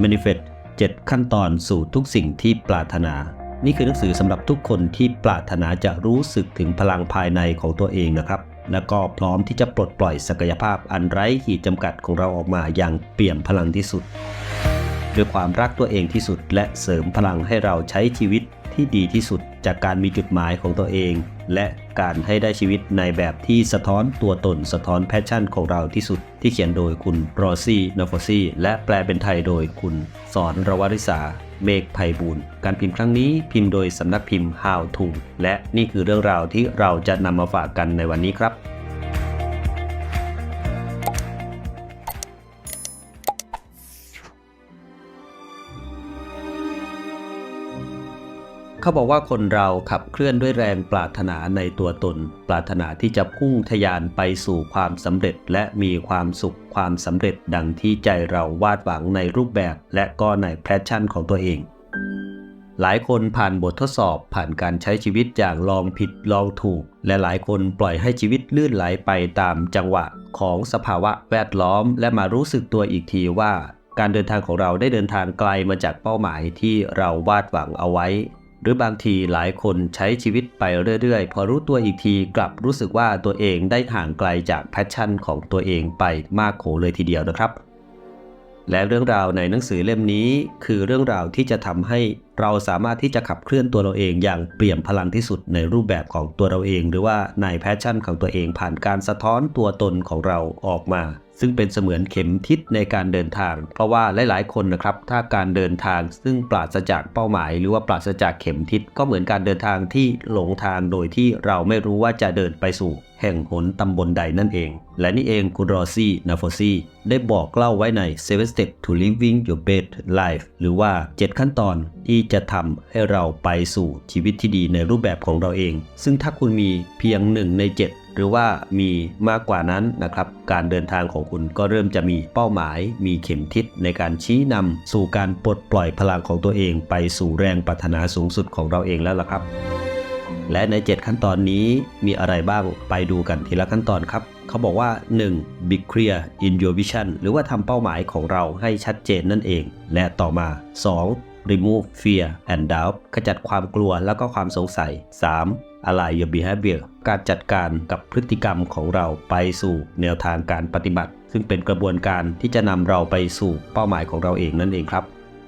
Manifest 7 ขั้นตอนสู่ทุกสิ่งที่ปรารถนา นี่คือหนังสือสำหรับทุกคนที่ปรารถนาจะรู้สึกถึงพลังภายในของตัวเองนะครับ และก็พร้อมที่จะปลดปล่อยศักยภาพอันไร้ขีดจำกัดของเราออกมาอย่างเปี่ยมพลังที่สุด ด้วยความรักตัวเองที่สุด และเสริมพลังให้เราใช้ชีวิต ที่ดีที่สุดจากการมีจุดหมายของตัวเอง และการให้ได้ชีวิตในแบบที่สะท้อนตัวตนสะท้อนแพชชั่นของเราที่สุด ที่เขียนโดยคุณโรซี่นอฟอซี่และแปลเป็นไทยโดยคุณสอนรวริษาเมฆไพบูลการพิมพ์ครั้งนี้พิมพ์โดยสำนักพิมพ์ How to และนี่คือเรื่องราวที่เราจะนำมาฝากกันในวันนี้ครับ เขาบอกว่าคนเราขับเคลื่อนด้วยแรงปรารถนาในตัวตน ปรารถนาที่จะพุ่งทะยานไปสู่ความสำเร็จและมีความสุขความสำเร็จดังที่ใจเราวาดหวังในรูปแบบและก็ในแพชชั่นของตัวเอง หลายคนผ่านบททดสอบผ่านการใช้ชีวิตอย่างลองผิดลองถูก และหลายคนปล่อยให้ชีวิตลื่นไหลไปตามจังหวะของสภาวะแวดล้อม และมารู้สึกตัวอีกทีว่า การเดินทางของเราได้เดินทางไกลมาจากเป้าหมายที่เราวาดหวังเอาไว้ หรือบางทีหลายคนใช้ชีวิตไปเรื่อยๆ พอรู้ตัวอีกทีกลับรู้สึกว่าตัวเองได้ห่างไกลจากแพชชั่นของตัวเองไปมากโขเลยทีเดียวนะครับ และเรื่องราวในหนังสือเล่มนี้ คือเรื่องราวที่จะทำให้เราสามารถที่จะขับเคลื่อนตัวเราเองอย่างเปลี่ยมพลังที่สุดในรูปแบบของตัวเราเอง หรือว่าในแพชชั่นของตัวเองผ่านการสะท้อนตัวตนของเราออกมา ซึ่งเป็นเสมือนเข็มทิศในการเดินทาง เพราะว่าหลายๆ คนนะครับ ถ้าการเดินทางซึ่งปราศจากเป้าหมาย หรือว่าปราศจากเข็มทิศก็เหมือนการเดินทางที่หลงทางโดยที่เราไม่รู้ว่าจะเดินไปสู่แห่งหนตำบลใดนั่นเอง และนี่เองคุณรอซี่นาโฟซี่ได้บอกเล่าไว้ใน Seven Steps to Living Your Best Life หรือว่า 7 ขั้นตอนที่จะทำให้เราไปสู่ชีวิตที่ดีในรูปแบบของเราเอง ซึ่งถ้าคุณมีเพียง1ใน 7 หรือว่ามีมากกว่านั้นนะครับ การเดินทางของคุณก็เริ่มจะมีเป้าหมาย มีเข็มทิศในการชี้นำสู่การปลดปล่อยพลังของตัวเอง ไปสู่แรงปรารถนาสูงสุดของเราเองแล้วล่ะครับ และใน 7 ขั้นตอนนี้มีอะไรบ้างไปดูกันทีละขั้นตอนครับ เขาบอกว่า 1. be clear in your vision หรือว่าทำเป้าหมายของเราให้ชัดเจนนั่นเอง และต่อมา 2. remove fear and doubt ขจัดความกลัวแล้วก็ความสงสัย 3. align your behavior การจัดการกับพฤติกรรมของเราไปสู่แนวทางการปฏิบัติ ซึ่งเป็นกระบวนการที่จะนำเราไปสู่เป้าหมายของเราเองนั่นเองครับ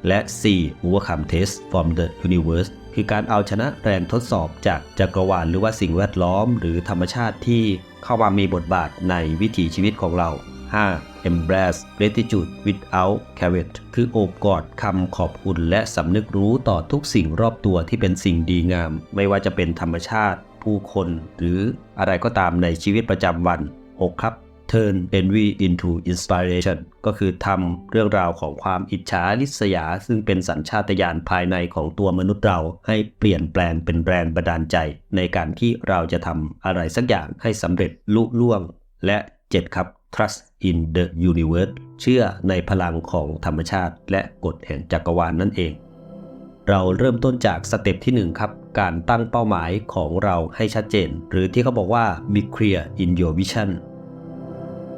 และ 4. overcome test from the universe คือการเอาชนะแรงทดสอบจากจักรวาลหรือว่าสิ่งแวดล้อม หรือธรรมชาติที่เข้ามามีบทบาทในวิถีชีวิตของเรา 5. embrace gratitude without caveat คือโอบกอดคำขอบคุณและสำนึกรู้ต่อทุกสิ่งรอบตัวที่เป็นสิ่งดีงาม ไม่ว่าจะเป็นธรรมชาติ ผู้คนหรืออะไรก็ตามในชีวิตประจำวัน 6. ครับ turn envy into inspiration ก็คือทำเรื่องราวของความอิจฉาริษยา ซึ่งเป็นสัญชาตญาณภายในของตัวมนุษย์เราให้เปลี่ยนแปลงเป็นแรงบันดาลใจ ในการที่เราจะทำอะไรสักอย่างให้สำเร็จลุล่วง และ 7 ครับ trust in the universe เชื่อในพลังของธรรมชาติ และกฎแห่งจักรวาลนนั่นเอง เราเริ่มต้นจากสเต็ปที่ 1 ครับ การตั้งเป้าหมายของเราให้ชัดเจน หรือที่เขาบอกว่า be clear in your vision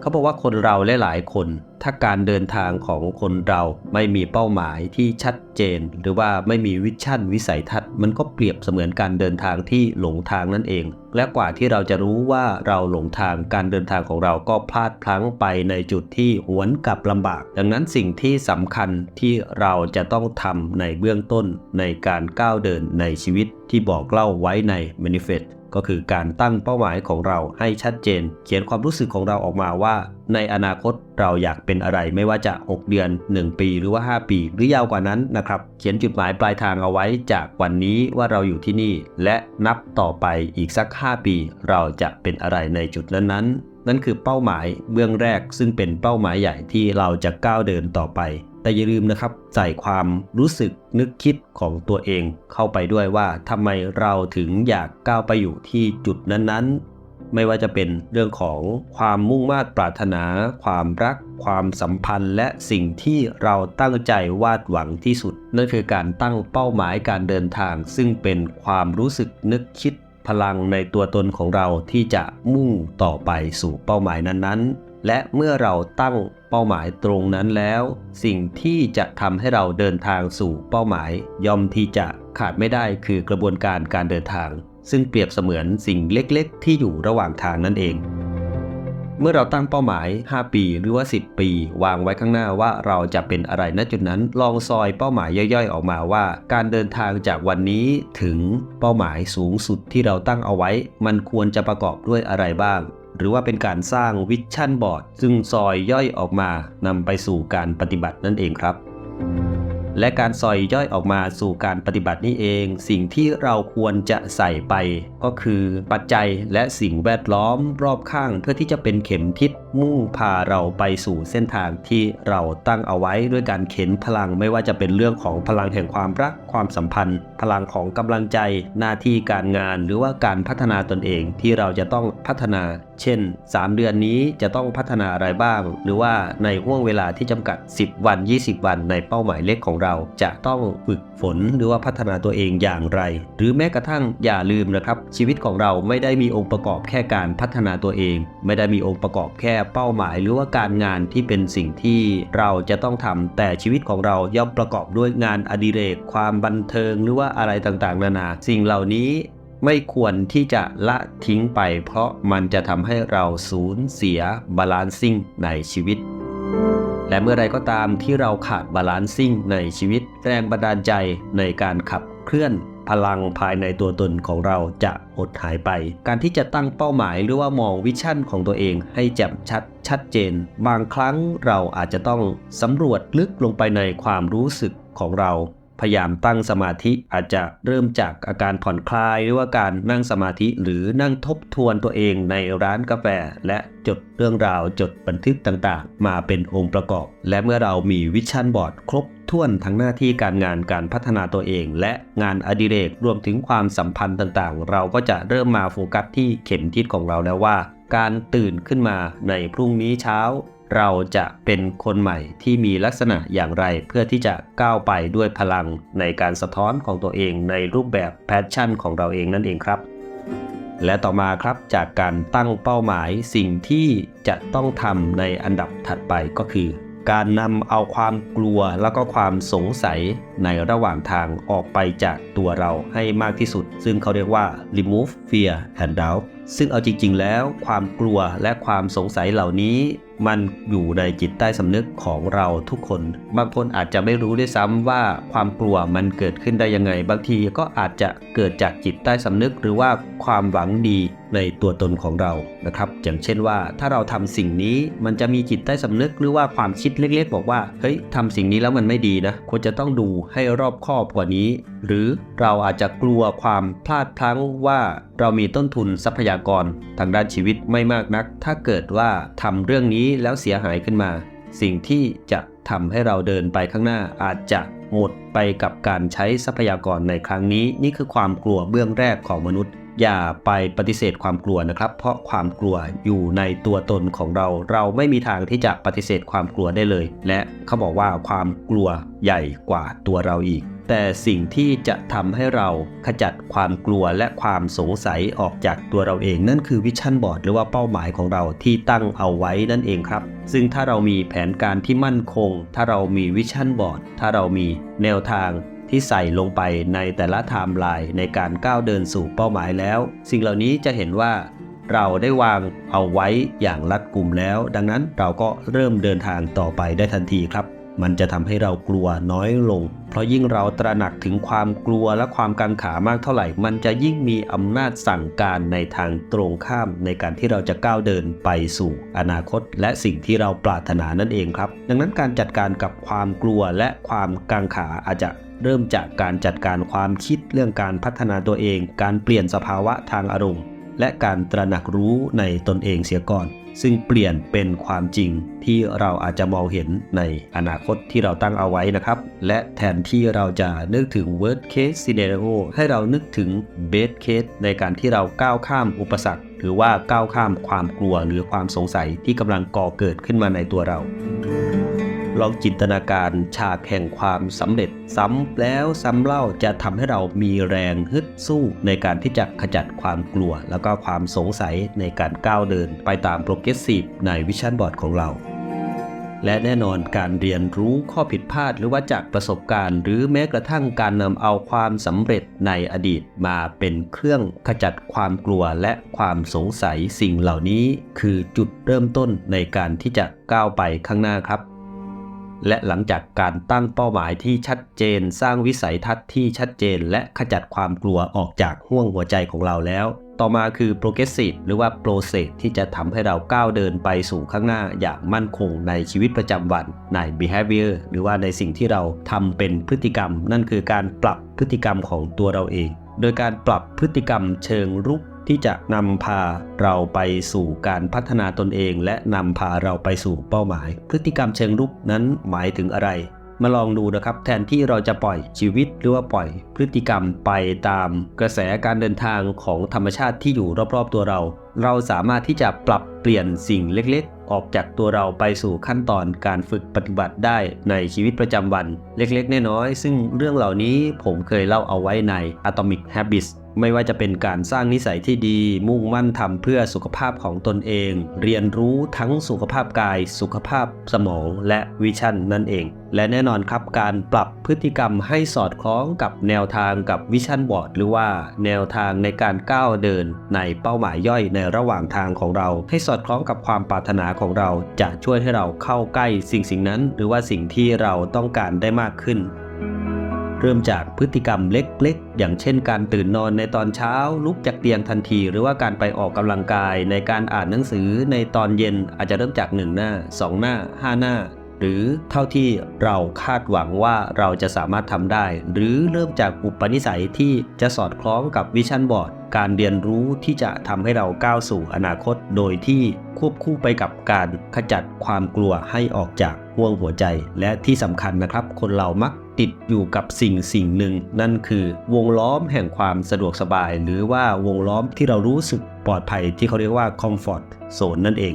เขาบอกว่าคนเราหลายๆคนถ้าการเดินทางของคนเราไม่มีเป้าหมายที่ชัดเจน หรือว่าไม่มีวิชั่นวิสัยทัศน์ มันก็เปรียบเสมือนการเดินทางที่หลงทางนั่นเอง และกว่าที่เราจะรู้ว่าเราหลงทางการเดินทางของเราก็พลาดพลั้งไปในจุดที่หวนกลับลำบาก ดังนั้นสิ่งที่สำคัญที่เราจะต้องทำในเบื้องต้นในการก้าวเดินในชีวิตที่บอกเล่าไว้ใน Manifest ก็คือการตั้งเป้าหมายของเราให้ชัดเจน เขียนความรู้สึกของเราออกมาว่า ในอนาคตเราอยากเป็นอะไรไม่ว่าจะ 6 เดือน 1 ปีหรือว่า 5 ปี หรือยาวกว่านั้นนะครับ เขียนจุดหมายปลายทางเอาไว้จากวันนี้ว่าเราอยู่ที่นี่ และนับต่อไปอีกสัก 5 ปี เราจะเป็นอะไรในจุดนั้นๆ นั่นคือเป้าหมายเบื้องแรกซึ่งเป็นเป้าหมายใหญ่ที่เราจะก้าวเดินต่อไปแต่อย่าลืมนะครับใส่ความรู้สึกนึกคิดของตัวเองเข้าไปด้วยว่าทำไมเราถึงอยากก้าวไปอยู่ที่จุดนั้นๆ ไม่ว่าจะเป็นเรื่องของความมุ่งมา่ปรารถนา ความรัก ความสัมพันธ์ และสิ่งที่เราตั้งใจวาดหวังที่สุด นั่นคือการตั้งเป้าหมายการเดินทาง ซึ่งเป็นความรู้สึกนึกคิดพลังในตัวตนของเราที่จะมุ่งต่อไปสู่เป้าหมายนั้นๆ และเมื่อเราตั้งเป้าหมายตรงนั้นแล้ว สิ่งที่จะทำให้เราเดินทางสู่เป้าหมาย ย่อมที่จะขาดไม่ได้คือกระบวนการการเดินทาง ซึ่งเปรียบเสมือนสิ่งเล็กๆ ที่อยู่ระหว่างทางนั่นเอง เมื่อเราตั้งเป้าหมาย 5 ปีหรือว่า 10 ปี วางไว้ข้างหน้าว่าเราจะเป็นอะไรณจุดนั้น ลองซอยเป้าหมายย่อยๆ ออกมาว่า การเดินทางจากวันนี้ถึงเป้าหมายสูงสุดที่เราตั้งเอาไว้ มันควรจะประกอบด้วยอะไรบ้าง หรือว่าเป็นการสร้างวิชั่นบอร์ดซึ่งซอยย่อยออกมานำไปสู่การปฏิบัตินั่นเองครับ และการซอยย่อยออกมาสู่การปฏิบัตินี่เอง สิ่งที่เราควรจะใส่ไป ก็คือปัจจัยและสิ่งแวดล้อมรอบข้างเพื่อที่จะเป็นเข็มทิศมุ่งพาเราไปสู่เส้นทางที่เราตั้งเอาไว้ด้วยการเข็นพลังไม่ว่าจะเป็นเรื่องของพลังแห่งความรักความสัมพันธ์ พลังของกำลังใจหน้าที่การงาน หรือว่าการพัฒนาตนเองที่เราจะต้องพัฒนา เช่น 3 เดือนนี้จะต้องพัฒนาอะไรบ้าง หรือว่าในห่วงเวลาที่จำกัด 10 วัน 20 วันในเป้าหมายเล็กของเรา จะต้องฝึกฝนหรือว่าพัฒนาตัวเองอย่างไร หรือแม้กระทั่งอย่าลืมนะครับ ชีวิตของเราไม่ได้มีองค์ประกอบแค่การพัฒนาตัวเอง ไม่ได้มีองค์ประกอบแค่เป้าหมาย หรือว่าการงานที่เป็นสิ่งที่เราจะต้องทำแต่ชีวิตของเราย่อมประกอบด้วยงานอดิเรกความบันเทิงหรือว่าอะไรต่างๆ นานา สิ่งเหล่านี้ ไม่ควรที่จะละทิ้งไป เพราะมันจะทำให้เราสูญเสียบาลานซิ่งในชีวิต และเมื่อไรก็ตามที่เราขาดบาลานซิ่งในชีวิต แรงบันดาลใจในการขับเคลื่อนพลังภายในตัวตนของเราจะหดหายไป การที่จะตั้งเป้าหมายหรือว่ามองวิชั่นของตัวเองให้แจ่มชัดชัดเจน บางครั้งเราอาจจะต้องสำรวจลึกลงไปในความรู้สึกของเรา พยายามตั้งสมาธิอาจจะเริ่มจากอาการผ่อนคลายหรือว่าการนั่งสมาธิหรือนั่งทบทวนตัวเองในร้านกาแฟ และจดเรื่องราวจดบันทึกต่างๆ มาเป็นองค์ประกอบ และเมื่อเรามีวิชั่นบอร์ดครบถ้วนทั้งหน้าที่การงานการพัฒนาตัวเอง และงานอดิเรกรวมถึงความสัมพันธ์ต่างๆ เราก็จะเริ่มมาโฟกัสที่เข็มทิศของเราแล้วว่า การตื่นขึ้นมาในพรุ่งนี้เช้า เราจะเป็นคนใหม่ที่มีลักษณะอย่างไรเพื่อที่จะก้าวไปด้วยพลังในการสะท้อนของตัวเองในรูปแบบแพชชั่นของเราเองนั่นเองครับ และต่อมาครับจากการตั้งเป้าหมายสิ่งที่จะต้องทำในอันดับถัดไปก็คือ การนำเอาความกลัวแล้วก็ความสงสัยในระหว่างทางออกไปจากตัวเราให้มากที่สุด ซึ่งเขาเรียกว่า remove fear and doubt ซึ่งเอาจริง ๆ แล้ว ความกลัวและความสงสัยเหล่านี้ มันอยู่ในจิตใต้สำนึกของเราทุกคน บางคนอาจจะไม่รู้ด้วยซ้ำว่าความกลัวมันเกิดขึ้นได้ยังไง บางทีก็อาจจะเกิดจากจิตใต้สำนึก หรือว่าความหวังดีในตัวตนของเรานะครับ อย่างเช่นว่าถ้าเราทำสิ่งนี้มันจะมีจิตใต้สำนึกหรือว่าความคิดเล็กๆ บอกว่าเฮ้ยทำสิ่งนี้แล้วมันไม่ดีนะควรจะต้องดูให้รอบคอบกว่านี้ หรือเราอาจจะกลัวความพลาดพลั้งว่าเรามีต้นทุนทรัพยากร ทางด้านชีวิตไม่มากนัก ถ้าเกิดว่าทำเรื่องนี้แล้วเสียหายขึ้นมา สิ่งที่จะทำให้เราเดินไปข้างหน้าอาจจะหมดไปกับการใช้ทรัพยากรในครั้งนี้ นี่คือความกลัวเบื้องแรกของมนุษย์ อย่าไปปฏิเสธความกลัวนะครับ เพราะความกลัวอยู่ในตัวตนของเรา เราไม่มีทางที่จะปฏิเสธความกลัวได้เลย และเขาบอกว่าความกลัวใหญ่กว่าตัวเราอีก แต่สิ่งที่จะทำให้เราขจัดความกลัวและความสงสัยออกจากตัวเราเอง นั่นคือวิชั่นบอร์ดหรือว่าเป้าหมายของเราที่ตั้งเอาไว้นั่นเองครับ ซึ่งถ้าเรามีแผนการที่มั่นคง ถ้าเรามีวิชั่นบอร์ดถ้าเรามีแนวทาง ที่ใส่ลงไปในแต่ละไทม์ไลน์ในการก้าวเดินสู่เป้าหมายแล้ว สิ่งเหล่านี้จะเห็นว่าเราได้วางเอาไว้อย่างรัดกุมแล้ว ดังนั้นเราก็เริ่มเดินทางต่อไปได้ทันทีครับ มันจะทำให้เรากลัวน้อยลง เพราะยิ่งเราตระหนักถึงความกลัวและความกังขามากเท่าไหร่ มันจะยิ่งมีอำนาจสั่งการในทางตรงข้ามในการที่เราจะก้าวเดินไปสู่ อนาคต และสิ่งที่เราปรารถนานั่นเองครับ ดังนั้นการจัดการกับความกลัวและความกังขาอาจจะ เริ่มจากการจัดการความคิดเรื่องการพัฒนาตัวเอง การเปลี่ยนสภาวะทางอารมณ์ และการตระหนักรู้ในตนเองเสียก่อน ซึ่งเปลี่ยนเป็นความจริงที่เราอาจจะมองเห็นในอนาคตที่เราตั้งเอาไว้นะครับ และแทนที่เราจะนึกถึง worst case scenario ให้เรานึกถึง best case ในการที่เราก้าวข้ามอุปสรรค หรือว่าก้าวข้ามความกลัวหรือความสงสัยที่กำลังก่อเกิดขึ้นมาในตัวเรา ลองจินตนาการฉากแห่งความสำเร็จ ซ้ำแล้วซ้ำเล่าจะทำให้เรามีแรงฮึดสู้ในการที่จะขจัดความกลัว แล้วก็ความสงสัยในการก้าวเดิน ไปตามโปรเกรสซีฟในวิชั่นบอร์ดของเราและแน่นอนการเรียนรู้ข้อผิดพลาดหรือว่าจากประสบการณ์ หรือแม้กระทั่งการนำเอาความสำเร็จในอดีตมาเป็นเครื่องขจัดความกลัวและความสงสัยสิ่งเหล่านี้ คือจุดเริ่มต้นในการที่จะก้าวไปข้างหน้าครับ และหลังจากการตั้งเป้าหมายที่ชัดเจน สร้างวิสัยทัศน์ที่ชัดเจน และขจัดความกลัวออกจากห้วงหัวใจของเราแล้ว ต่อมาคือ progressive หรือว่า process ที่จะทำให้เราก้าวเดินไปสู่ข้างหน้าอย่างมั่นคงในชีวิตประจำวันใน behavior หรือว่าในสิ่งที่เราทำเป็นพฤติกรรม นั่นคือการปรับพฤติกรรมของตัวเราเอง โดยการปรับพฤติกรรมเชิงรุก ที่จะนำพาเราไปสู่การพัฒนาตนเองและนำพาเราไปสู่เป้าหมาย พฤติกรรมเชิงรุกนั้นหมายถึงอะไร มาลองดูนะครับ แทนที่เราจะปล่อยชีวิตหรือว่าปล่อย พฤติกรรมไปตามกระแสการเดินทางของธรรมชาติที่อยู่รอบๆตัวเรา เราสามารถที่จะปรับเปลี่ยนสิ่งเล็กๆ ออกจากตัวเราไปสู่ขั้นตอนการฝึกปฏิบัติได้ในชีวิตประจำวัน เล็กๆ น้อยๆซึ่งเรื่องเหล่านี้ผมเคยเล่าเอาไว้ใน Atomic Habits ไม่ว่าจะเป็นการสร้างนิสัยที่ดี มุ่งมั่นทำเพื่อสุขภาพของตนเอง เรียนรู้ทั้งสุขภาพกาย สุขภาพสมอง และวิชั่นนั่นเอง และแน่นอนครับการปรับพฤติกรรมให้สอดคล้องกับแนวทางกับวิชั่นบอร์ดหรือว่าแนวทางในการก้าวเดินในเป้าหมายย่อยในระหว่างทางของเรา ให้สอดคล้องกับความปรารถนาของเรา จะช่วยให้เราเข้าใกล้สิ่งสิ่งนั้น หรือว่าสิ่งที่เราต้องการได้มากขึ้น เริ่มจากพฤติกรรมเล็กๆ อย่างเช่นการตื่นนอนในตอนเช้า ลุกจากเตียงทันที หรือว่าการไปออกกำลังกายในการอ่านหนังสือในตอนเย็นอาจจะเริ่มจาก 1 หน้า 2 หน้า 5 หน้า หรือเท่าที่เราคาดหวังว่าเราจะสามารถทำได้ หรือเริ่มจากอุปนิสัยที่จะสอดคล้องกับวิชั่นบอร์ดการเรียนรู้ที่จะทำให้เราก้าวสู่อนาคต โดยที่ควบคู่ไปกับการขจัดความกลัวให้ออกจากห่วงหัวใจ และที่สำคัญนะครับ คนเรามัก ติดอยู่กับสิ่งสิ่งหนึ่ง นั่นคือวงล้อมแห่งความสะดวกสบาย หรือว่าวงล้อมที่เรารู้สึกปลอดภัยที่เขาเรียกว่า comfort zone นั่นเอง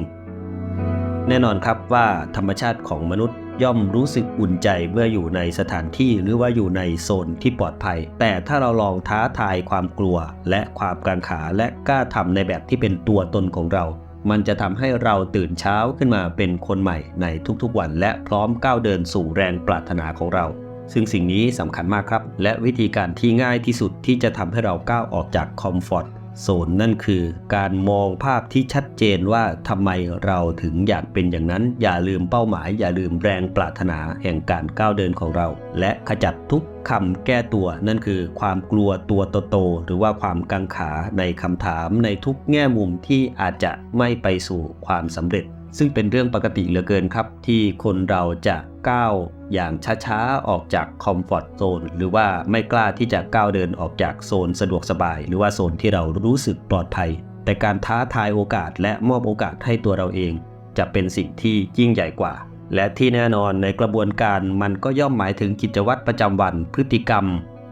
แน่นอนครับว่าธรรมชาติของมนุษย์ย่อมรู้สึกอุ่นใจเมื่ออยู่ในสถานที่หรือว่าอยู่ในโซนที่ปลอดภัย แต่ถ้าเราลองท้าทายความกลัว และความกังขาและกล้าทำในแบบที่เป็นตัวตนของเรา มันจะทำให้เราตื่นเช้าขึ้นมาเป็นคนใหม่ในทุกๆวัน และพร้อมก้าวเดินสู่แรงปรารถนาของเรา ซึ่งสิ่งนี้สำคัญมากครับ และวิธีการที่ง่ายที่สุดที่จะทำให้เราก้าวออกจากคอมฟอร์ตโซนนั่นคือการมองภาพที่ชัดเจนว่าทำไมเราถึงอยากเป็นอย่างนั้น อย่าลืมเป้าหมาย อย่าลืมแรงปรารถนาแห่งการก้าวเดินของเรา และขจัดทุกคำแก้ตัว นั่นคือความกลัวตัวโตๆหรือว่าความกังขาในคำถามในทุกแง่มุมที่อาจจะไม่ไปสู่ความสำเร็จ ซึ่งเป็นเรื่องปกติเหลือเกินครับ ที่คนเราจะก้าวอย่างช้าๆ ออกจากคอมฟอร์ตโซนหรือว่าไม่กล้าที่จะก้าวเดินออกจากโซนสะดวกสบาย หรือว่าโซนที่เรารู้สึกปลอดภัย แต่การท้าทายโอกาสและมอบโอกาสให้ตัวเราเอง จะเป็นสิ่งที่ยิ่งใหญ่กว่า และที่แน่นอนในกระบวนการมันก็ย่อมหมายถึงกิจวัตรประจำวันพฤติกรรม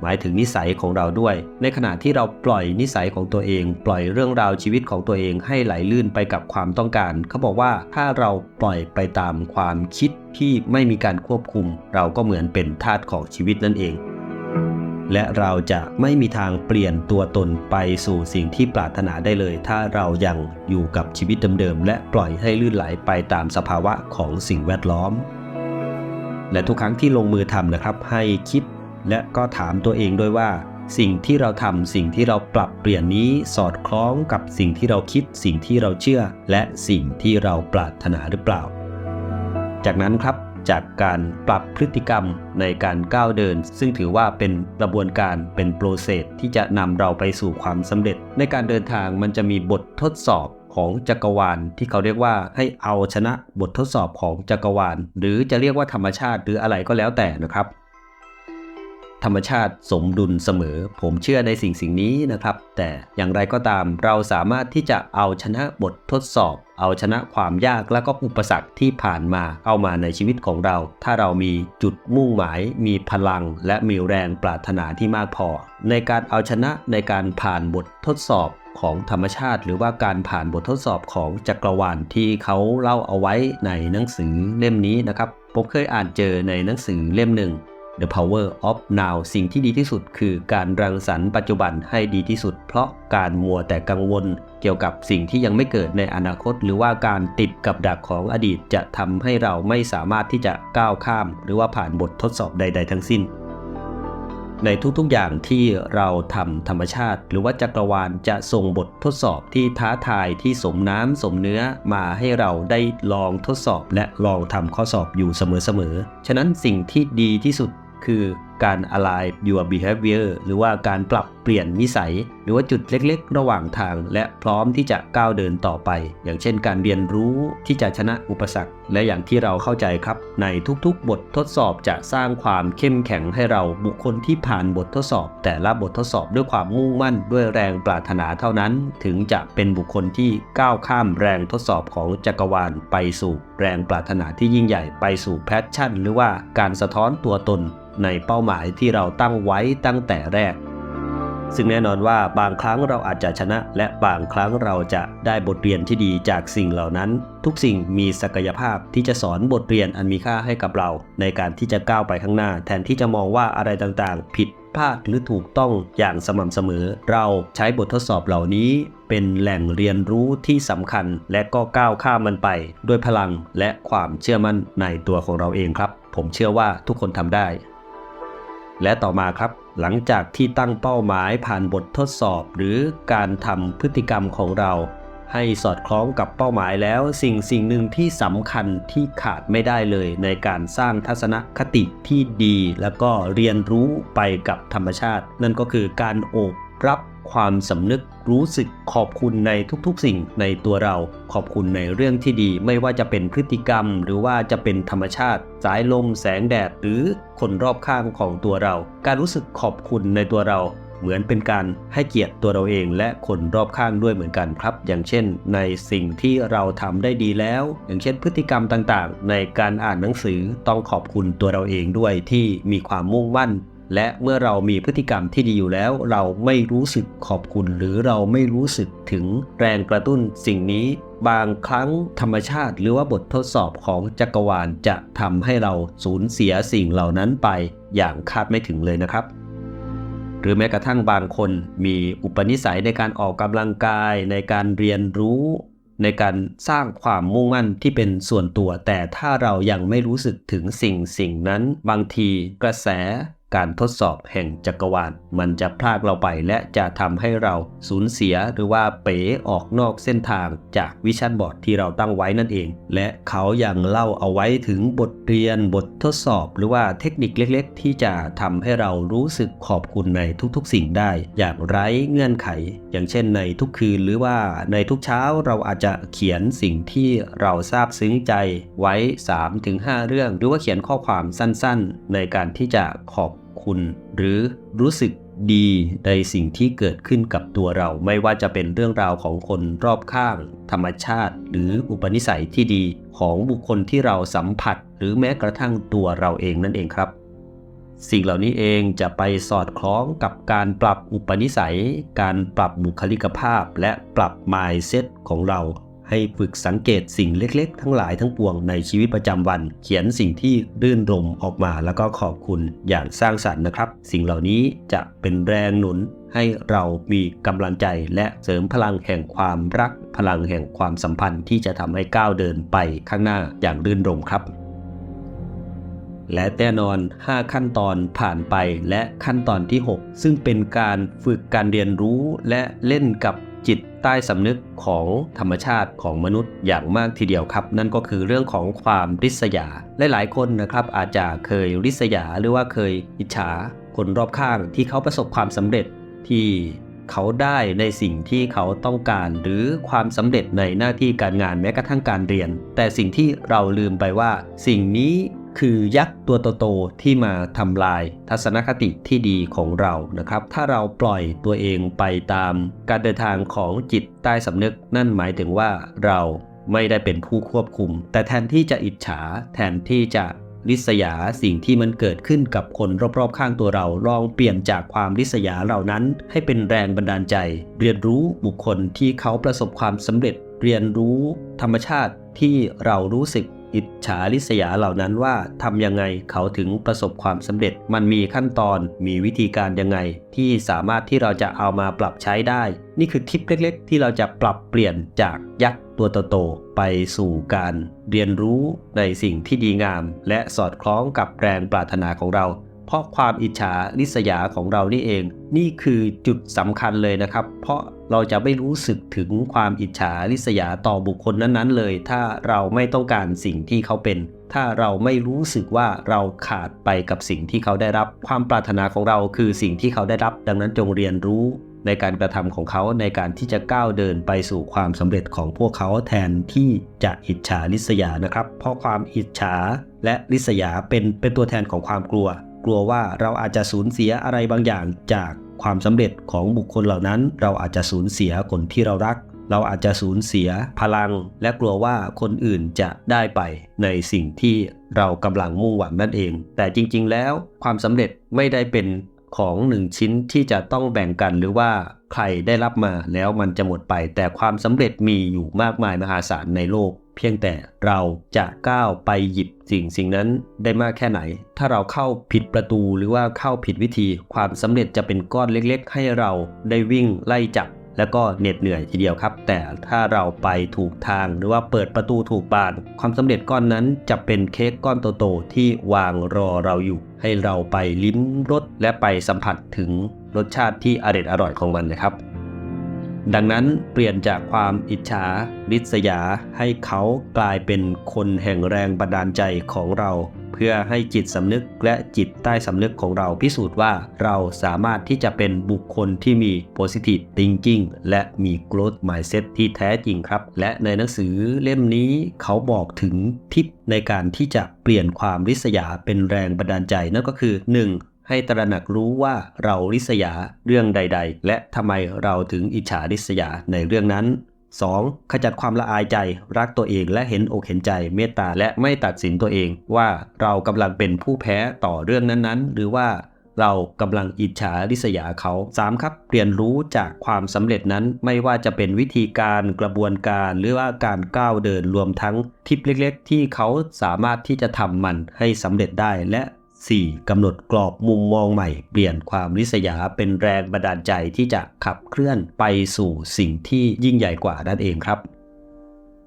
หมายถึงนิสัยของเราด้วย ในขณะที่เราปล่อยนิสัยของตัวเอง ปล่อยเรื่องราวชีวิตของตัวเองให้ไหลลื่นไปกับความต้องการ เขาบอกว่าถ้าเราปล่อยไปตามความคิดที่ไม่มีการควบคุม เราก็เหมือนเป็นทาสของชีวิตนั่นเองและเราจะไม่มีทางเปลี่ยนตัวตนไปสู่สิ่งที่ปรารถนาได้เลย ถ้าเรายังอยู่กับชีวิตเดิมๆและปล่อยให้ลื่นไหลไปตามสภาวะของสิ่งแวดล้อม และทุกครั้งที่ลงมือทำนะครับ ให้คิด และก็ถามตัวเองด้วยว่า สิ่งที่เราทำสิ่งที่เราปรับเปลี่ยนนี้สอดคล้องกับสิ่งที่เราคิด สิ่งที่เราเชื่อ และสิ่งที่เราปรารถนาหรือเปล่า จากนั้นครับจากการปรับพฤติกรรมในการก้าวเดิน ซึ่งถือว่าเป็นกระบวนการเป็นโปรเซสที่จะนำเราไปสู่ความสำเร็จ ในการเดินทางมันจะมีบททดสอบของจักรวาลที่เขาเรียกว่าให้เอาชนะบททดสอบของจักรวาล หรือจะเรียกว่าธรรมชาติหรืออะไรก็แล้วแต่นะครับ ธรรมชาติสมดุลเสมอ ผมเชื่อในสิ่งสิ่งนี้นะครับ แต่อย่างไรก็ตามเราสามารถที่จะเอาชนะบททดสอบ เอาชนะความยากและก็อุปสรรคที่ผ่านมาเข้ามาในชีวิตของเรา ถ้าเรามีจุดมุ่งหมาย มีพลัง และมีแรงปรารถนาที่มากพอ ในการเอาชนะในการผ่านบททดสอบของธรรมชาติ หรือว่าการผ่านบททดสอบของจักรวาลที่เขาเล่าเอาไว้ในหนังสือเล่มนี้นะครับผมเคยอ่านเจอในหนังสือเล่มหนึ่ง The Power of Now สิ่งที่ดีที่สุดคือการรังสรรค์ปัจจุบันให้ดีที่สุด เพราะการมัวแต่กังวล เกี่ยวกับสิ่งที่ยังไม่เกิดในอนาคต หรือว่าการติดกับดักของอดีตจะทำให้เราไม่สามารถที่จะก้าวข้าม หรือว่าผ่านบททดสอบใด ๆ ทั้งสิ้น ในทุกๆอย่างที่เราทำธรรมชาติ หรือว่าจักรวาลจะส่งบททดสอบที่ท้าทายที่สมน้ำสมเนื้อมาให้เราได้ลองทดสอบและลองทำข้อสอบอยู่เสมอๆฉะนั้นสิ่งที่ดีที่สุด คือการ align your behavior หรือว่าการปรับเปลี่ยนนิสัย หรือว่าจุดเล็กๆ ระหว่างทาง และพร้อมที่จะก้าวเดินต่อไป อย่างเช่นการเรียนรู้ที่จะชนะอุปสรรค และอย่างที่เราเข้าใจครับ ในทุกๆ บททดสอบจะสร้างความเข้มแข็งให้เราบุคคลที่ผ่านบททดสอบ แต่ละบททดสอบด้วยความมุ่งมั่นด้วยแรงปรารถนาเท่านั้น ถึงจะเป็นบุคคลที่ก้าวข้ามแรงทดสอบของจักรวาลไปสู่ แรงปรารถนาที่ยิ่งใหญ่ไปสู่แพชชั่น หรือว่าการสะท้อนตัวตน ในเป้าหมายที่เราตั้งไว้ตั้งแต่แรก ซึ่งแน่นอนว่าบางครั้งเราอาจจะชนะ และบางครั้งเราจะได้บทเรียนที่ดีจากสิ่งเหล่านั้น ทุกสิ่งมีศักยภาพที่จะสอนบทเรียนอันมีค่าให้กับเรา ในการที่จะก้าวไปข้างหน้า แทนที่จะมองว่าอะไรต่างๆ ผิดพลาดหรือถูกต้องอย่างสม่ำเสมอ เราใช้บททดสอบเหล่านี้ เป็นแหล่งเรียนรู้ที่สำคัญ และก็ก้าวข้ามมันไป ด้วยพลังและความเชื่อมั่นในตัวของเราเองครับ ผมเชื่อว่าทุกคนทำได้ และต่อมาครับ หลังจากที่ตั้งเป้าหมายผ่านบททดสอบ หรือการทำพฤติกรรมของเรา ให้สอดคล้องกับเป้าหมายแล้ว สิ่งสิ่งหนึ่งที่สำคัญที่ขาดไม่ได้เลย ในการสร้างทัศนคติที่ดี แล้วก็เรียนรู้ไปกับธรรมชาติ นั่นก็คือการโอบรับ ความสำนึกรู้สึกขอบคุณในทุกๆ สิ่งในตัวเรา ขอบคุณในเรื่องที่ดี ไม่ว่าจะเป็นพฤติกรรม หรือว่าจะเป็นธรรมชาติ สายลม แสงแดด หรือคนรอบข้างของตัวเรา การรู้สึกขอบคุณในตัวเรา เหมือนเป็นการให้เกียรติตัวเราเอง และคนรอบข้างด้วยเหมือนกันครับ อย่างเช่น ในสิ่งที่เราทำได้ดีแล้ว อย่างเช่น พฤติกรรมต่างๆ ในการอ่านหนังสือต้องขอบคุณตัวเราเองด้วยที่มีความมุ่งมั่น และเมื่อเรามีพฤติกรรมที่ดีอยู่แล้ว เราไม่รู้สึกขอบคุณ หรือเราไม่รู้สึกถึงแรงกระตุ้นสิ่งนี้ บางครั้งธรรมชาติ หรือว่าบททดสอบของจักรวาลจะทำให้เราสูญเสียสิ่งเหล่านั้นไป อย่างคาดไม่ถึงเลยนะครับ หรือแม้กระทั่งบางคนมีอุปนิสัยในการออกกำลังกาย ในการเรียนรู้ในการสร้างความมุ่งมั่นที่เป็นส่วนตัว แต่ถ้าเรายังไม่รู้สึกถึงสิ่งสิ่งนั้น บางทีกระแส การทดสอบแห่งจักรวาล มันจะพลากเราไปและจะทำให้เราสูญเสียหรือว่าเป๋ออกนอกเส้นทางจากวิชั่นบอร์ดที่เราตั้งไว้นั่นเอง และเขายังเล่าเอาไว้ถึงบทเรียนบททดสอบ หรือว่าเทคนิคเล็กๆ ที่จะทำให้เรารู้สึกขอบคุณในทุกๆ สิ่งได้ อย่างไร้เงื่อนไข อย่างเช่นในทุกคืนหรือว่าในทุกเช้าเราอาจจะเขียนสิ่งที่เราซาบซึ้งใจไว้ 3-5 เรื่อง หรือว่าเขียนข้อความสั้นๆ ในการที่จะขอบ คุณ หรือรู้สึกดีในสิ่งที่เกิดขึ้นกับตัวเรา ไม่ว่าจะเป็นเรื่องราวของคนรอบข้าง ธรรมชาติ หรืออุปนิสัยที่ดีของบุคคลที่เราสัมผัส หรือแม้กระทั่งตัวเราเองนั่นเองครับ สิ่งเหล่านี้เองจะไปสอดคล้องกับการปรับอุปนิสัย การปรับบุคลิกภาพ และปรับ mindset ของเรา ให้ฝึกสังเกตสิ่งเล็กๆ ทั้งหลายทั้งปวงในชีวิตประจำวัน เขียนสิ่งที่รื่นรมออกมาแล้วก็ขอบคุณอย่างสร้างสรรค์นะครับ สิ่งเหล่านี้จะเป็นแรงหนุนให้เรามีกำลังใจและเสริมพลังแห่งความรัก พลังแห่งความสัมพันธ์ที่จะทำให้ก้าวเดินไปข้างหน้าอย่างรื่นรมครับและแน่นอน 5 ขั้นตอนผ่านไปและขั้นตอนที่ 6 ซึ่งเป็นการฝึกการเรียนรู้และเล่นกับ ใต้สำนึกของธรรมชาติของมนุษย์อย่างมากทีเดียวครับ นั่นก็คือเรื่องของความริษยาหลายๆคนนะครับอาจจะเคยริษยาหรือว่าเคยอิจฉาคนรอบข้างที่เขาประสบความสำเร็จที่เขาได้ในสิ่งที่เขาต้องการหรือความสำเร็จในหน้าที่การงานแม้กระทั่งการเรียน แต่สิ่งที่เราลืมไปว่า สิ่งนี้ คือยักษ์ตัวโตๆที่มาทำลายทัศนคติที่ดีของเรานะครับ ถ้าเราปล่อยตัวเองไปตามการเดินทางของจิตใต้สำนึก นั่นหมายถึงว่าเราไม่ได้เป็นผู้ควบคุม แต่แทนที่จะอิจฉา แทนที่จะริษยาสิ่งที่มันเกิดขึ้นกับคนรอบๆข้างตัวเรา ลองเปลี่ยนจากความริษยาเหล่านั้น ให้เป็นแรงบันดาลใจ เรียนรู้บุคคลที่เขาประสบความสำเร็จ เรียนรู้ธรรมชาติที่เรารู้สึก อิจฉาริษยาเหล่านั้นว่าทำยังไงเขาถึงประสบความสำเร็จ มันมีขั้นตอนมีวิธีการยังไง ที่สามารถที่เราจะเอามาปรับใช้ได้ นี่คือทิปเล็ก ๆ ที่เราจะปรับเปลี่ยนจากยักษ์ตัวโตๆไปสู่การเรียนรู้ในสิ่งที่ดีงาม และสอดคล้องกับแรงปรารถนาของเรา เพราะความอิจฉาริษยาของเรานี่เอง นี่คือจุดสำคัญเลยนะครับ เพราะ เราจะไม่รู้สึกถึงความอิจฉาริษยาต่อบุคคลนั้นๆ เลย ถ้าเราไม่ต้องการสิ่งที่เขาเป็น ถ้าเราไม่รู้สึกว่าเราขาดไปกับสิ่งที่เขาได้รับ ความปรารถนาของเราคือสิ่งที่เขาได้รับ ดังนั้นจงเรียนรู้ในการกระทำของเขาในการที่จะก้าวเดินไปสู่ความสำเร็จของพวกเขาแทนที่จะอิจฉาริษยานะครับ เพราะความอิจฉาและริษยาเป็นเป็นตัวแทนของความกลัว กลัวว่าเราอาจจะสูญเสียอะไรบางอย่างจาก ความสำเร็จของบุคคลเหล่านั้น เราอาจจะสูญเสียคนที่เรารัก เราอาจจะสูญเสียพลัง และกลัวว่าคนอื่นจะได้ไปในสิ่งที่เรากำลังมุ่งหวังนั่นเอง แต่จริง ๆ แล้วความสำเร็จไม่ได้เป็นของหนึ่งชิ้นที่จะต้องแบ่งกันหรือว่าใครได้รับมาแล้วมันจะหมดไป แต่ความสำเร็จมีอยู่มากมายมหาศาลในโลก เพียงแต่เราจะก้าวไปหยิบสิ่งสิ่งนั้นได้มากแค่ไหน ถ้าเราเข้าผิดประตูหรือว่าเข้าผิดวิธี ความสำเร็จจะเป็นก้อนเล็กๆ ให้เราได้วิ่งไล่จับแล้วก็เหน็ดเหนื่อยทีเดียวครับ แต่ถ้าเราไปถูกทางหรือว่าเปิดประตูถูกบาน ความสำเร็จก้อนนั้นจะเป็นเค้กก้อนโตๆที่วางรอเราอยู่ ให้เราไปลิ้มรสและไปสัมผัสถึงรสชาติที่อร่อยอร่อยของมันเลยครับ ดังนั้นเปลี่ยนจากความอิจฉาริษยาให้เขากลายเป็นคนแห่งแรงบันดาลใจของเรา เพื่อให้จิตสำนึกและจิตใต้สำนึกของเราพิสูจน์ว่าเราสามารถที่จะเป็นบุคคลที่มี positive thinking และมี growth mindset ที่แท้จริงครับ และในหนังสือเล่มนี้เขาบอกถึงทิปในการที่จะเปลี่ยนความริษยาเป็นแรงบันดาลใจนั่นก็คือ 1. ให้ตระหนักรู้ว่าเราริษยาเรื่องใด ๆ และทำไมเราถึงอิจฉาริษยาในเรื่องนั้น 2. ขจัดความละอายใจรักตัวเองและเห็นอกเห็นใจเมตตาและไม่ตัดสินตัวเองว่าเรากำลังเป็นผู้แพ้ต่อเรื่องนั้นๆ หรือว่าเรากำลังอิจฉาริษยาเขา 3. ครับ เรียนรู้จากความสำเร็จนั้นไม่ว่าจะเป็นวิธีการกระบวนการหรือว่าการก้าวเดินรวมทั้งทิปเล็กๆ ที่เขาสามารถที่จะทำมันให้สำเร็จได้และ 4. กำหนดกรอบมุมมองใหม่เปลี่ยนความริษยาเป็นแรงบันดาลใจที่จะขับเคลื่อนไปสู่สิ่งที่ยิ่งใหญ่กว่านั่นเองครับ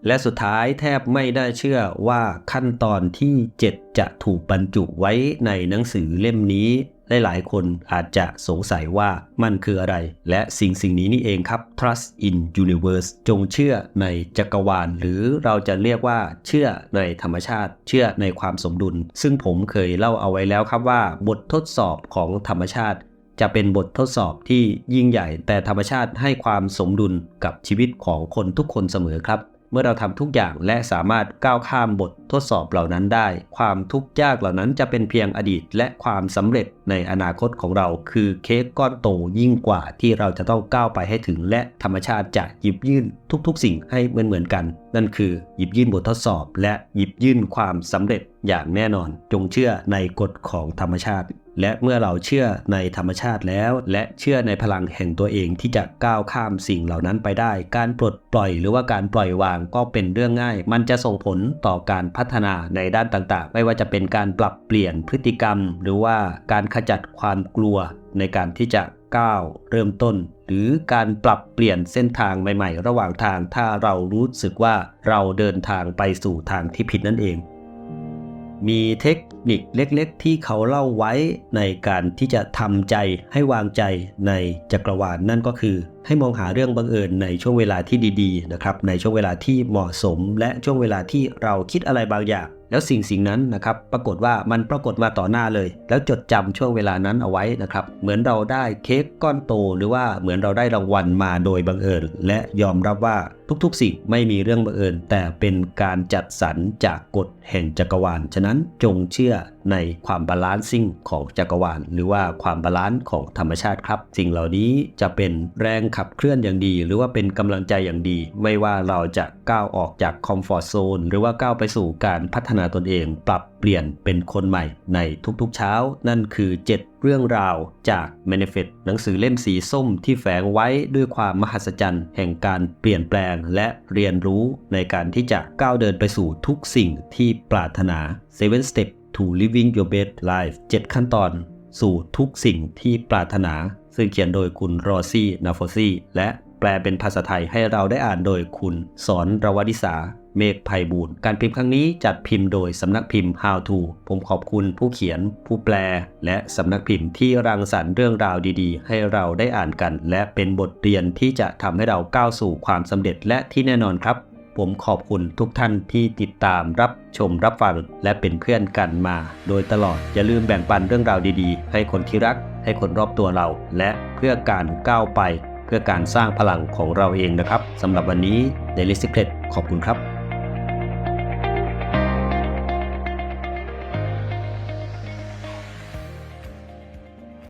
และสุดท้ายแทบไม่ได้เชื่อว่าขั้นตอนที่ 7 จะถูกบรรจุไว้ในหนังสือเล่มนี้ หลายๆคนอาจจะสงสัยว่ามันคืออะไร และสิ่งสิ่งนี้นี่เองครับ trust in universe จงเชื่อในจักรวาล หรือเราจะเรียกว่าเชื่อในธรรมชาติ เชื่อในความสมดุล ซึ่งผมเคยเล่าเอาไว้แล้วครับว่า บททดสอบของธรรมชาติ จะเป็นบททดสอบที่ยิ่งใหญ่ แต่ธรรมชาติให้ความสมดุลกับชีวิตของคนทุกคนเสมอครับ เมื่อเราทำทุกอย่างและสามารถก้าวข้ามบททดสอบเหล่านั้นได้ ความทุกข์ยากเหล่านั้นจะเป็นเพียงอดีตและความสำเร็จในอนาคตของเรา คือเค้กก้อนโตยิ่งกว่าที่เราจะต้องก้าวไปให้ถึง และธรรมชาติจะหยิบยื่นทุกๆ สิ่งให้เหมือนเหมือนกัน นั่นคือหยิบยื่นบททดสอบ และหยิบยื่นความสำเร็จอย่างแน่นอน จงเชื่อในกฎของธรรมชาติ และเมื่อเราเชื่อในธรรมชาติแล้ว และเชื่อในพลังแห่งตัวเองที่จะก้าวข้ามสิ่งเหล่านั้นไปได้ การปลดปล่อยหรือว่าการปล่อยวางก็เป็นเรื่องง่าย มันจะส่งผลต่อการพัฒนาในด้านต่างๆ ไม่ว่าจะเป็นการปรับเปลี่ยนพฤติกรรม หรือว่าการขจัดความกลัวในการที่จะก้าวเริ่มต้น หรือการปรับเปลี่ยนเส้นทางใหม่ ๆ ระหว่างทางถ้าเรารู้สึกว่าเราเดินทางไปสู่ทางที่ผิดนั่นเอง มีเทคนิคเล็กๆ ที่เขาเล่าไว้ในการที่จะทำใจให้วางใจในจักรวาลนนั่นก็คือ ให้มองหาเรื่องบังเอิญในช่วงเวลาที่ดีๆนะครับในช่วงเวลาที่เหมาะสม และช่วงเวลาที่เราคิดอะไรบางอย่าง แล้วสิ่งสิ่งนั้นนะครับปรากฏว่ามันปรากฏมาต่อหน้าเลย แล้วจดจำช่วงเวลานั้นเอาไว้นะครับเหมือนเราได้เค้กก้อนโต หรือว่าเหมือนเราได้รางวัลมาโดยบังเอิญและยอมรับว่าทุกๆ สิ่งไม่มีเรื่องบังเอิญ แต่เป็นการจัดสรรจากกฎแห่งจักรวาล ฉะนั้นจงเชื่อในความบาลานซิ่งของจักรวาล หรือว่าความบาลานซ์ของธรรมชาติครับ สิ่งเหล่านี้จะเป็นแรงขับเคลื่อนอย่างดี หรือว่าเป็นกำลังใจอย่างดี ไม่ว่าเราจะก้าวออกจากคอมฟอร์ทโซนหรือว่าก้าวไปสู่การพัฒนาตนเองปรับเปเปลี่ยนเป็นคนใหม่ในทุกๆเช้า นั่นคือ 7 เรื่องราวจาก Manifest หนังสือเล่มสีส้มที่แฝงไว้ด้วยความมหัศจรรย์แห่งการเปลี่ยนแปลงและเรียนรู้ในการที่จะก้าวเดินไปสู่ทุกสิ่งที่ปรารถนา 7 Step to Living Your Best Life 7 ขั้นตอน สู่ทุกสิ่งที่ปรารถนา ซึ่งเขียนโดยคุณรอซี่นาโฟซี่และแปลเป็นภาษาไทยให้เราได้อ่านโดยคุณสอนรวดิสา เมฆไพบูลย์การพิมพ์ครั้งนี้จัดพิมพ์โดยสำนักพิมพ์ How to ผมขอบคุณผู้เขียน ผู้แปล และสำนักพิมพ์ที่รังสรรค์เรื่องราวดีๆ ให้เราได้อ่านกัน และเป็นบทเรียนที่จะทำให้เราก้าวสู่ความสำเร็จและที่แน่นอนครับ ผมขอบคุณทุกท่านที่ติดตามรับชมรับฟัง และเป็นเพื่อนกันมา โดยตลอดอย่าลืมแบ่งปันเรื่องราวดีๆ ให้คนที่รัก ให้คนรอบตัวเรา และเพื่อการก้าวไป เพื่อการสร้างพลังของเราเองนะครับสำหรับวันนี้ Daily Secret ขอบคุณครับ